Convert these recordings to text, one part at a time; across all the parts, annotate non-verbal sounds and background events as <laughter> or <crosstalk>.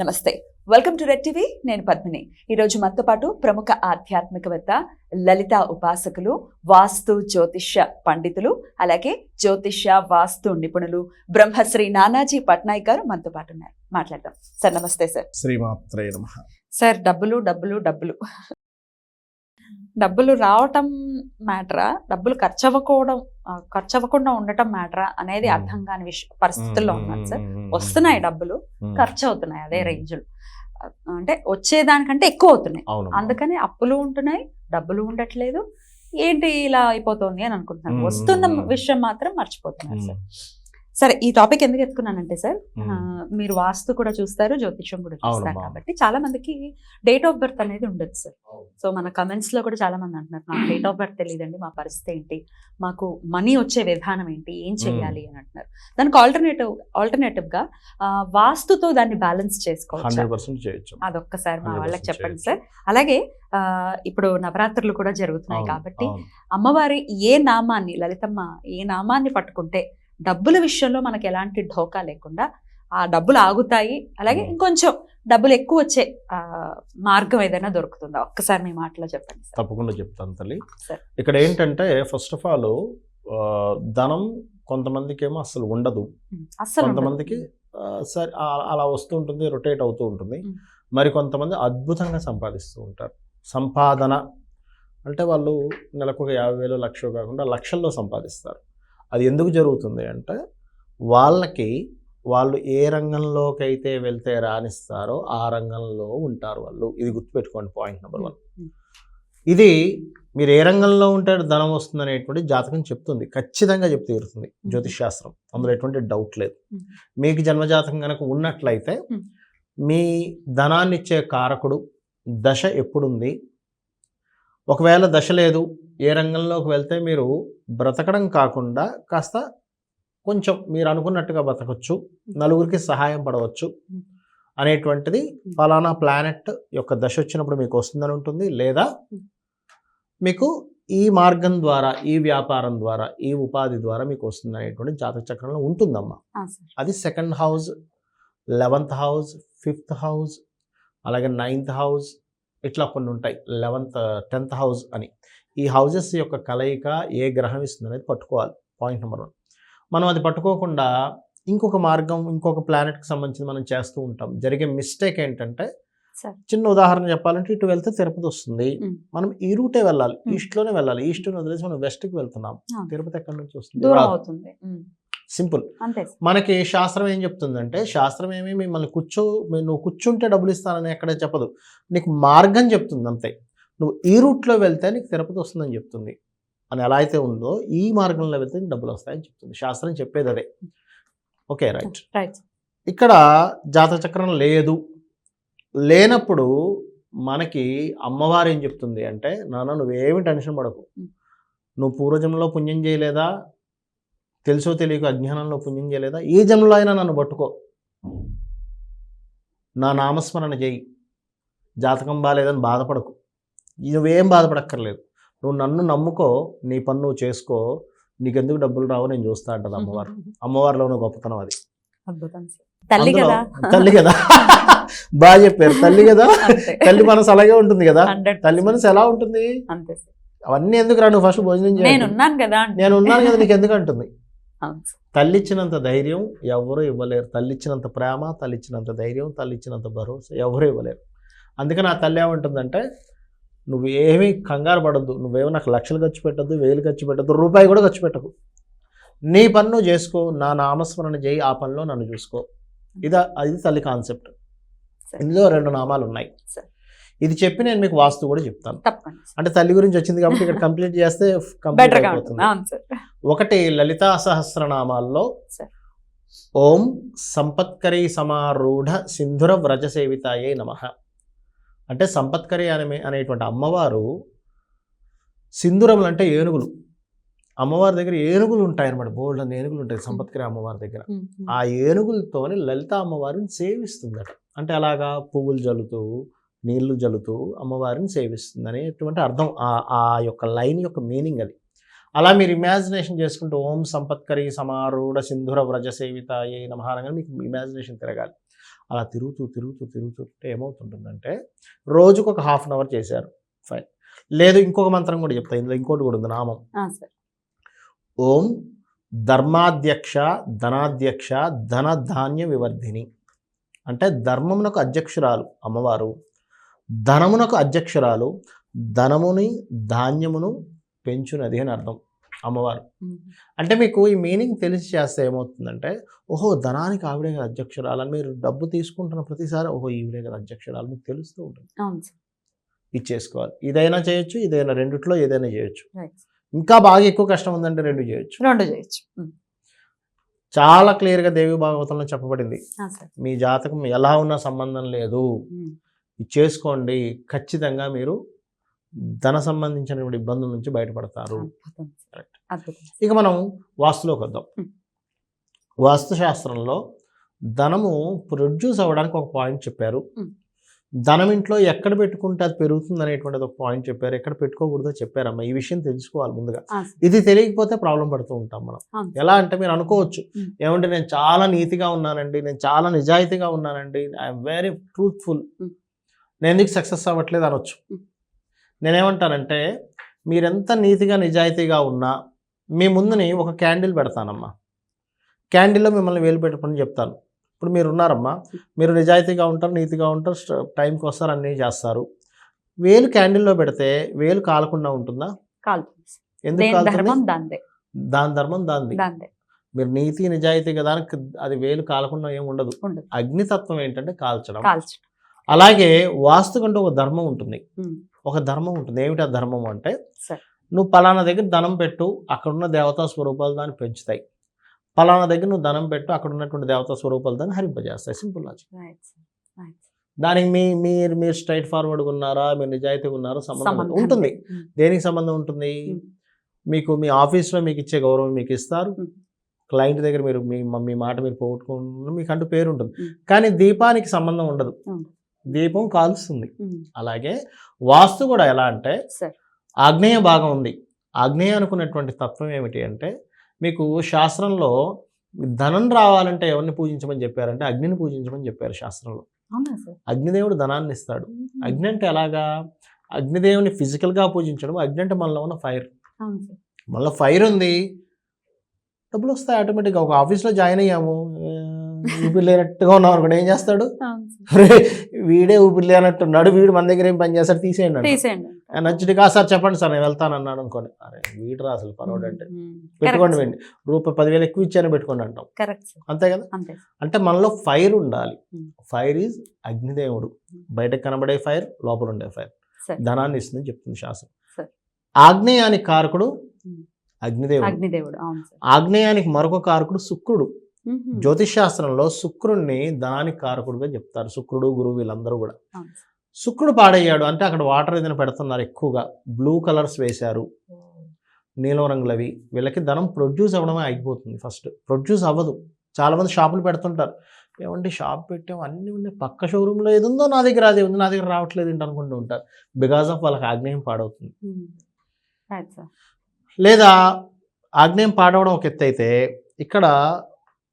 నమస్తే. Welcome to red TV నేను పద్మిని. ఈరోజు మనతో పాటు ప్రముఖ ఆధ్యాత్మికవేత్త లలిత ఉపాసకులు వాస్తు జ్యోతిష్య పండితులు అలాగే జ్యోతిష్య వాస్తు నిపుణులు బ్రహ్మశ్రీ నానాజీ పట్నాయక్ గారు మనతో పాటు ఉన్నారు. మాట్లాడదాం. సార్ నమస్తే సార్. శ్రీమాత్రే నమ. సార్ డబ్బులు డబ్బులు డబ్బులు. డబ్బులు రావటం మ్యాటరా? డబ్బులు ఖర్చు అవ్వకపోవడం ఖర్చు అవ్వకుండా ఉండటం మ్యాటరా అనేది. అర్థం కాని విష పరిస్థితుల్లో ఉన్నాను సార్. వస్తున్నాయి డబ్బులు ఖర్చు అవుతున్నాయి అదే మ్మ్. రేంజ్ అంటే వచ్చేదానికంటే ఎక్కువ అవుతున్నాయి అందుకని అప్పులు ఉంటున్నాయి డబ్బులు ఉండట్లేదు. ఏంటి ఇలా అయిపోతుంది అని అనుకుంటున్నాను. వస్తున్న విషయం మాత్రం మర్చిపోతున్నారు సార్. సరే ఈ టాపిక్ ఎందుకు ఎత్తుకున్నానంటే సార్ ఆ, మీరు వాస్తు కూడా చూస్తారు జ్యోతిషం కూడా చూస్తారు. కాబట్టి చాలా మందికి డేట్ ఆఫ్ బర్త్ అనేది ఉండదు సార్ సో మన కమెంట్స్లో కూడా చాలా మంది అంటున్నారు నాకు డేట్ ఆఫ్ బర్త్ తెలియదండి మా పరిస్థితి ఏంటి? మాకు మనీ వచ్చే విధానం ఏంటి? ఏం చేయాలి అని అంటున్నారు. దానికి ఆల్టర్నేటివ్ ఆల్టర్నేటివ్గా వాస్తుతో దాన్ని బ్యాలెన్స్ చేసుకోవచ్చు? అదొక్కసారి మా 100% వాళ్ళకి చెప్పండి. సార్ అలాగే ఇప్పుడు నవరాత్రులు కూడా జరుగుతున్నాయి కాబట్టి. అమ్మవారి ఏ నామాన్ని లలితమ్మ ఏ నామాన్ని పట్టుకుంటే డబ్బుల విషయంలో మనకి ఎలాంటి ఢోకా లేకుండా ఆ డబ్బులు ఆగుతాయి అలాగే Hmm. ఇంకొంచెం డబ్బులు ఎక్కువ వచ్చే మార్గం ఏదైనా దొరుకుతుందా ఒక్కసారి మీ మాటలో చెప్పండి తప్పకుండా చెప్తాను తల్లి. ఇక్కడ ఏంటంటే ఫస్ట్ ఆఫ్ ఆల్ ధనం కొంతమందికి ఏమో అసలు ఉండదు Hmm. ఉండదు. కొంతమందికి సరే అలా వస్తూ ఉంటుంది రొటేట్ అవుతూ ఉంటుంది Hmm. మరి కొంతమంది అద్భుతంగా సంపాదిస్తూ ఉంటారు సంపాదన అంటే వాళ్ళు నెలకు ఒక యాభై వేలు లక్షలు కాకుండా లక్షల్లో సంపాదిస్తారు అది ఎందుకు జరుగుతుంది అంటే వాళ్ళకి వాళ్ళు ఏ రంగంలోకి అయితే వెళ్తే రాణిస్తారో ఆ రంగంలో ఉంటారు వాళ్ళు. ఇది గుర్తుపెట్టుకోండి పాయింట్ నెంబర్ వన్. ఇది మీరు ఏ రంగంలో ఉంటే ధనం వస్తుంది అనేటువంటి జాతకం చెప్తుంది. ఖచ్చితంగా చెప్తూ తీరుతుంది జ్యోతిష్ శాస్త్రం. అందులో ఎటువంటి డౌట్ లేదు. మీకు జన్మజాతకం కనుక ఉన్నట్లయితే. మీ ధనాన్ని ఇచ్చే కారకుడు దశ ఎప్పుడుంది? ఒకవేళ దశ లేదు ఏ రంగంలోకి వెళ్తే మీరు బ్రతకడం కాకుండా కాస్త కొంచెం మీరు అనుకున్నట్టుగా బతకచ్చు నలుగురికి సహాయం పడవచ్చు. అనేటువంటిది ఫలానా ప్లానెట్ యొక్క దశ వచ్చినప్పుడు మీకు వస్తుందని ఉంటుంది లేదా. మీకు ఈ మార్గం ద్వారా ఈ వ్యాపారం ద్వారా ఈ ఉపాధి ద్వారా మీకు వస్తుంది అనేటువంటి జాతక చక్రంలో ఉంటుందమ్మా. అది second house eleventh house fifth house అలాగే నైన్త్ హౌస్ ఇట్లా కొన్ని ఉంటాయి. లెవెంత్ టెన్త్ హౌస్ అని. ఈ హౌజెస్ యొక్క కలయిక ఏ గ్రహం ఇస్తుంది అనేది పట్టుకోవాలి. Point number one. మనం అది పట్టుకోకుండా ఇంకొక మార్గం ఇంకొక ప్లానెట్కి సంబంధించి మనం చేస్తూ ఉంటాం. జరిగే మిస్టేక్ ఏంటంటే. చిన్న ఉదాహరణ చెప్పాలంటే ఇటు వెళ్తే తిరుపతి వస్తుంది. మనం ఈ రూటే వెళ్ళాలి. ఈస్ట్లోనే వెళ్ళాలి. ఈస్ట్ని వదిలేసి మనం వెస్ట్కి వెళ్తున్నాం. తిరుపతి ఎక్కడి నుంచి వస్తుంది? సింపుల్. మనకి శాస్త్రం ఏం చెప్తుందంటే శాస్త్రం ఏమి మిమ్మల్ని కూర్చో నువ్వు కూర్చుంటే డబ్బులు ఇస్తానని ఎక్కడ చెప్పదు. నీకు మార్గం చెప్తుంది అంతే. నువ్వు ఈ రూట్లో వెళ్తే నీకు తిరుపతి వస్తుందని చెప్తుంది. అని ఎలా అయితే ఉందో ఈ మార్గంలో వెళ్తే నీకు డబ్బులు వస్తాయని చెప్తుంది. శాస్త్రం చెప్పేది అదే. Okay right. రైట్ ఇక్కడ జాతక చక్రం లేదు. లేనప్పుడు మనకి అమ్మవారు ఏం చెప్తుంది అంటే నాన్న నువ్వేమి టెన్షన్ పడకు. నువ్వు పూర్వజన్మలో పుణ్యం చేయలేదా? తెలుసో తెలియక అజ్ఞానంలో పుణ్యం చేయలేదా? ఈ జన్మలో అయినా నన్ను పట్టుకో. నా నామస్మరణ చేయి. జాతకం బాగాలేదని బాధపడకు. నువ్వేం బాధపడక్కర్లేదు. నువ్వు నన్ను నమ్ముకో నీ పని నువ్వు చేసుకో. నీకెందుకు డబ్బులు రావో? నేను చూస్తా అంటది అమ్మవారు. <laughs> అమ్మవారిలో ఉన్న గొప్పతనం అది. తల్లి కదా. తల్లి కదా. <laughs> బాగా చెప్పారు. తల్లి కదా. తల్లి మనసు అలాగే ఉంటుంది కదా. 100% తల్లి మనసు ఎలా ఉంటుంది. అవన్నీ ఎందుకు రా నువ్వు ఫస్ట్ భోజనం నేను చేయాలి. ఉన్నాను కదా. నేను ఉన్నాను కదా నీకు ఎందుకు అంటుంది? అవును సార్. తల్లి ఇచ్చినంత ధైర్యం ఎవరు ఇవ్వలేరు. తల్లి ఇచ్చినంత ప్రేమ తల్లి ఇచ్చినంత ధైర్యం తల్లి ఇచ్చినంత భరోసా ఎవరు ఇవ్వలేరు. అందుకని ఆ తల్లి ఏమంటుందంటే నువ్వు ఏమీ కంగారు పడద్దు. నువ్వేమో నాకు లక్షలు ఖర్చు పెట్టద్దు వేలు ఖర్చు పెట్టద్దు రూపాయి కూడా ఖర్చు పెట్టకు. నీ పని నువ్వు చేసుకో నా నామస్మరణ చేయి ఆ పనిలో నన్ను చూసుకో. ఇదా అది తల్లి కాన్సెప్ట్. ఇందులో రెండు నామాలు ఉన్నాయి. ఇది చెప్పి నేను మీకు వాస్తు కూడా చెప్తాను. అంటే తల్లి గురించి వచ్చింది కాబట్టి ఇక్కడ కంప్లీట్ చేస్తే <laughs> కంప్లీట్ అయిపోతుంది. ఒకటి లలితా సహస్రనామాల్లో సరే. ఓం సంపత్కరీ సమారూఢ సింధుర వ్రజ సేవితాయే నమ. అంటే సంపత్కరి అనే అనేటువంటి అమ్మవారు సింధురములు అంటే ఏనుగులు. అమ్మవారి దగ్గర ఏనుగులు ఉంటాయి అనమాట బోల్డ్ అని ఏనుగులు ఉంటాయి సంపత్కరి అమ్మవారి దగ్గర. ఆ ఏనుగులతోని లలిత అమ్మవారిని సేవిస్తుందట. అంటే అలాగా పువ్వులు జల్లుతూ నీళ్ళు జల్లుతూ అమ్మవారిని సేవిస్తుంది అనేటువంటి అర్థం ఆ ఆ యొక్క లైన్ యొక్క మీనింగ్ అది. అలా మీరు ఇమాజినేషన్ చేసుకుంటూ ఓం సంపత్కరి సమారూఢ సింధుర వ్రజ సేవిత ఏ నమహారంగా మీకు ఇమాజినేషన్ తిరగాలి. అలా తిరుగుతూ తిరుగుతూ తిరుగుతుంటే ఏమవుతుంటుందంటే రోజుకు ఒక హాఫ్ అన్ అవర్ చేశారు. ఫైన్. లేదు ఇంకొక మంత్రం కూడా చెప్తా. ఇందులో ఇంకోటి కూడా ఉంది నామం. ఓం ధర్మాధ్యక్ష ధనాధ్యక్ష ధన ధాన్య వివర్ధిని. అంటే ధర్మమునకు అధ్యక్షురాలు అమ్మవారు. ధనమునకు అధ్యక్షురాలు ధనముని ధాన్యమును పెంచునది అని అర్థం అమ్మవారు. అంటే మీకు ఈ మీనింగ్ తెలిసి చేస్తే ఏమవుతుందంటే ఓహో ధనానికి ఆవిడే కదా అధ్యక్షురాలు అని మీరు డబ్బు తీసుకుంటున్న ప్రతిసారి ఓహో ఈవిడే కదా అధ్యక్షురాలు మీకు తెలుస్తూ ఉంటుంది. ఇచ్చేసుకోవాలి. ఇదైనా చేయొచ్చు ఇదైనా రెండిట్లో ఏదైనా చేయొచ్చు. ఇంకా బాగా ఎక్కువ కష్టం ఉందంటే రెండు చేయొచ్చు. రెండు చేయొచ్చు. చాలా క్లియర్గా దేవి భాగవతంలో చెప్పబడింది. మీ జాతకం ఎలా ఉన్నా సంబంధం లేదు. ఇది చేసుకోండి. ఖచ్చితంగా మీరు ధన సంబంధించినటువంటి ఇబ్బందుల నుంచి బయటపడతారు. ఇక మనం వాస్తులోకి వద్దాం. వాస్తుశాస్త్రంలో ధనము ప్రొడ్యూస్ అవ్వడానికి ఒక పాయింట్ చెప్పారు. ధనం ఇంట్లో ఎక్కడ పెట్టుకుంటే అది పెరుగుతుంది అనేటువంటిది ఒక పాయింట్ చెప్పారు. ఎక్కడ పెట్టుకోకూడదో చెప్పారమ్మా. ఈ విషయం తెలుసుకోవాలి ముందుగా. ఇది తెలియకపోతే ప్రాబ్లం పడుతూ ఉంటాం మనం. ఎలా అంటే మీరు అనుకోవచ్చు. ఏమంటే నేను చాలా నీతిగా ఉన్నానండి. నేను చాలా నిజాయితీగా ఉన్నానండి. I'm very truthful. నేను ఎందుకు సక్సెస్ అవ్వట్లేదు అనొచ్చు. నేనేమంటానంటే మీరెంత నీతిగా నిజాయితీగా ఉన్నా మీ ముందుని ఒక క్యాండిల్ పెడతానమ్మా. క్యాండిల్లో మిమ్మల్ని వేలు పెట్టుకుని చెప్తాను. ఇప్పుడు మీరు ఉన్నారమ్మా మీరు నిజాయితీగా ఉంటారు నీతిగా ఉంటారు టైంకి వస్తారు అన్నీ చేస్తారు. వేలు క్యాండిల్లో పెడితే వేలు కాలకుండా ఉంటుందా. ఎందుకు దేని ధర్మం? దాందే మీరు నీతి నిజాయితీ కదా అది వేలు కాలకుండా ఏం ఉండదు. అగ్నితత్వం ఏంటంటే కాల్చడం. కాల్చు అలాగే వాస్తు కంటే ఒక ధర్మం ఉంటుంది. ఒక ధర్మం ఉంటుంది ఏమిటి ఆ ధర్మం అంటే. నువ్వు పలానా దగ్గర ధనం పెట్టు అక్కడున్న దేవతా స్వరూపాలు దాన్ని పెంచుతాయి పలానా దగ్గర నువ్వు ధనం పెట్టు అక్కడ ఉన్నటువంటి దేవతా స్వరూపాలు దాన్ని హరింపజేస్తాయి సింపుల్ లాజిక్. దానికి మీ మీరు మీరు స్ట్రైట్ ఫార్వర్డ్గా ఉన్నారా మీరు నిజాయితీగా ఉన్నారా సంబంధం ఉంటుంది. దేనికి సంబంధం ఉంటుంది. మీకు మీ ఆఫీస్లో మీకు ఇచ్చే గౌరవం మీకు ఇస్తారు. క్లయింట్ దగ్గర మీరు మీ మీ మాట మీరు పోగొట్టుకున్న మీకు అంటూ పేరు ఉంటుంది. కానీ దీపానికి సంబంధం ఉండదు. దీపం కాలుస్తుంది. అలాగే వాస్తు కూడా ఎలా అంటే ఆగ్నేయ భాగం ఉంది. ఆగ్నేయ అనుకున్నటువంటి తత్వం ఏమిటి అంటే మీకు శాస్త్రంలో ధనం రావాలంటే ఎవరిని పూజించమని చెప్పారంటే అగ్నిని పూజించమని చెప్పారు శాస్త్రంలో. అగ్నిదేవుడు ధనాన్ని ఇస్తాడు. అగ్ని అంటే ఎలాగా? అగ్నిదేవుని ఫిజికల్గా పూజించడం అగ్ని అంటే మనలో ఉన్న ఫైర్ మళ్ళీ ఫైర్ ఉంది. డబ్బులు వస్తాయి ఆటోమేటిక్గా ఒక ఆఫీస్లో జాయిన్ అయ్యాము. ఊపిరి లేనట్టుగా ఉన్నాం అనుకోండి ఏం చేస్తాడు? అవును సార్. "అరే, వీడే ఊపిరి లేనట్టున్నాడు వీడు మన దగ్గర ఏం పని చేస్తాడు తీసేయండి. తీసేయండి నచ్చుడు కాదు సార్ చెప్పండి సార్ నేను వెళ్తాను అన్నాడు అనుకోండి. అరే వీడరా అసలు పర్వాడు అంటే. పెట్టుకోండి వెండి రూపాయి పదివేలు ఎక్కువ ఇచ్చాను పెట్టుకోండి అంటాం. Correct sir. అంతే కదా? అంతే అంటే మనలో ఫైర్ ఉండాలి. ఫైర్ ఈజ్ అగ్నిదేవుడు. బయటకు కనబడే ఫైర్ లోపల ఉండే ఫైర్. ధనాన్ని ఇస్తుంది చెప్తుంది శాస్త్రం. సరే. ఆగ్నేయానికి కారకుడు. అగ్నిదేవుడు. అగ్నిదేవుడు ఆగ్నేయానికి మరొక కారకుడు శుక్రుడు. జ్యోతిష్ శాస్త్రంలో శుక్రుడిని ధనానికి కారకుడుగా చెప్తారు. శుక్రుడు గురువు వీళ్ళందరూ కూడా. శుక్రుడు పాడయ్యాడు అంటే అక్కడ వాటర్ ఏదైనా పెడుతున్నారు ఎక్కువగా. బ్లూ కలర్స్ వేశారు. నీలం రంగులవి. వీళ్ళకి ధనం ప్రొడ్యూస్ అవ్వడమే ఆగిపోతుంది ఫస్ట్. ప్రొడ్యూస్ అవ్వదు. చాలామంది షాపులు పెడుతుంటారు. ఏమంటే షాప్ పెట్టాం అన్నీ ఉన్నాయి. పక్క షోరూంలో ఏది ఉందో నా దగ్గర అదే ఉంది. నా దగ్గర రావట్లేదు ఏంటి అనుకుంటూ ఉంటారు. బికాస్ ఆఫ్ వాళ్ళకి ఆగ్నేయం పాడవుతుంది. లేదా ఆగ్నేయం పాడవడం ఒక ఎత్తు అయితే ఇక్కడ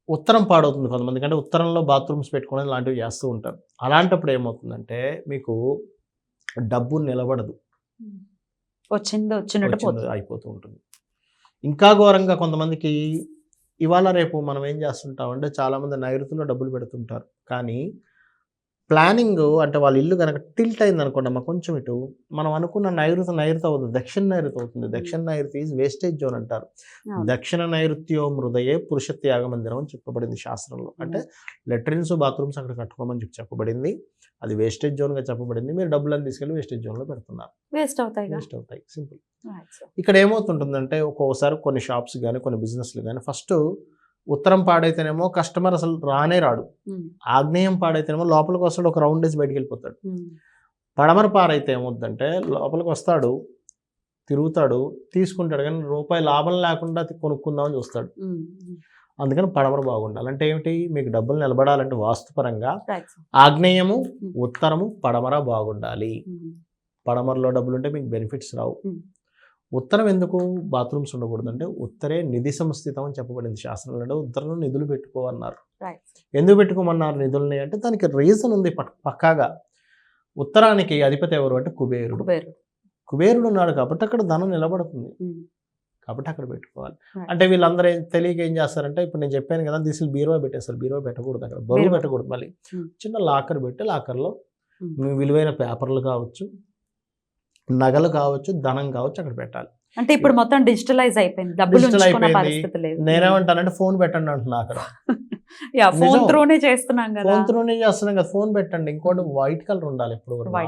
ఉత్తరం పాడవుతుంది కొంతమంది. అంటే ఉత్తరంలో బాత్రూమ్స్ పెట్టుకోవడం లాంటివి చేస్తూ ఉంటారు. అలాంటప్పుడు ఏమవుతుందంటే మీకు డబ్బు నిలబడదు. వచ్చింది వచ్చినట్టు అయిపోతూ ఉంటుంది. ఇంకా ఘోరంగా కొంతమందికి ఇవాళ రేపు మనం ఏం చేస్తుంటాం అంటే చాలామంది నైరుతిలో డబ్బులు పెడుతుంటారు. కానీ ప్లానింగ్ అంటే వాళ్ళ ఇల్లు కనుక టిల్ట్ అయింది అనుకోండి అమ్మ కొంచెం ఇటు మనం అనుకున్న నైరుతి నైరుతి అవుతుంది. దక్షిణ నైరుతి అవుతుంది. దక్షిణ నైరుతి ఈజ్ వేస్టేజ్ జోన్ అంటారు. దక్షిణ నైరుత్యో మృదయే పురుష త్యాగ మందిరం అని చెప్పబడింది శాస్త్రంలో. అంటే లెట్రిన్స్ బాత్రూమ్స్ అక్కడ కట్టుకోమని చెప్పి చెప్పబడింది. అది వేస్టేజ్ జోన్గా చెప్పబడింది. మీరు డబ్బులను తీసుకెళ్ళి వేస్టేజ్ జోన్లో పెడుతున్నారు. వేస్ట్ అవుతాయి వేస్ట్ అవుతాయి. సింపుల్. ఇక్కడ ఏమవుతుంటుందంటే ఒక్కొక్కసారి కొన్ని షాప్స్ కానీ కొన్ని బిజినెస్లు కానీ ఫస్ట్ ఉత్తరం పాడైతేనేమో కస్టమర్ అసలు రానే రాడు. ఆగ్నేయం పాడైతేనేమో లోపలికి వస్తాడు ఒక రౌండ్ వేసి బయటికి వెళ్ళిపోతాడు. పడమర పారైతే ఏమవుతుందంటే లోపలికి వస్తాడు తిరుగుతాడు తీసుకుంటాడు కానీ రూపాయి లాభం లేకుండా కొనుక్కుందామని చూస్తాడు. అందుకని పడమర బాగుండాలి అంటే ఏమిటి మీకు డబ్బులు నిలబడాలంటే వాస్తుపరంగా ఆగ్నేయము ఉత్తరము పడమర బాగుండాలి. పడమరలో డబ్బులు ఉంటే మీకు బెనిఫిట్స్ రావు. ఉత్తరం ఎందుకు బాత్రూమ్స్ ఉండకూడదు అంటే ఉత్తరే నిధి సంస్థితం అని చెప్పబడింది శాస్త్రంలో అంటే ఉత్తరంలో నిధులు పెట్టుకోమన్నారు. ఎందుకు పెట్టుకోమన్నారు నిధుల్ని అంటే దానికి రీజన్ ఉంది పక్- పక్కాగా. ఉత్తరానికి అధిపతి ఎవరు అంటే కుబేరుడు. కుబేరుడు. ఉన్నాడు కాబట్టి అక్కడ ధనం నిలబడుతుంది. ఉమ్. కాబట్టి అక్కడ పెట్టుకోవాలి. అంటే వీళ్ళందరూ తెలియక ఏం చేస్తారంటే ఇప్పుడు నేను చెప్పాను కదా తీసుకు బీరువా పెట్టేస్తారు బీరువా పెట్టకూడదు అక్కడ. బరువు. పెట్టకూడదు మళ్ళీ. Hmm. చిన్న లాకర్ పెట్టి లాకర్లో Hmm. విలువైన పేపర్లు కావచ్చు నగలు కావచ్చు ధనం కావచ్చు అక్కడ పెట్టాలి. అంటే ఇప్పుడు మొత్తం డిజిటలైజ్ అయిపోయింది. డబ్బులు. పరిస్థితి లేదు. నేనేమంటానంటే ఫోన్ పెట్టండి అంటున్నా అక్కడ. Yeah phone. త్రూనే చేస్తున్నాం కదా. ఫోన్ త్రూనే చేస్తున్నాం కదా. ఫోన్ పెట్టండి. ఇంకోటి వైట్ కలర్ ఉండాలి ఎప్పుడు కూడా.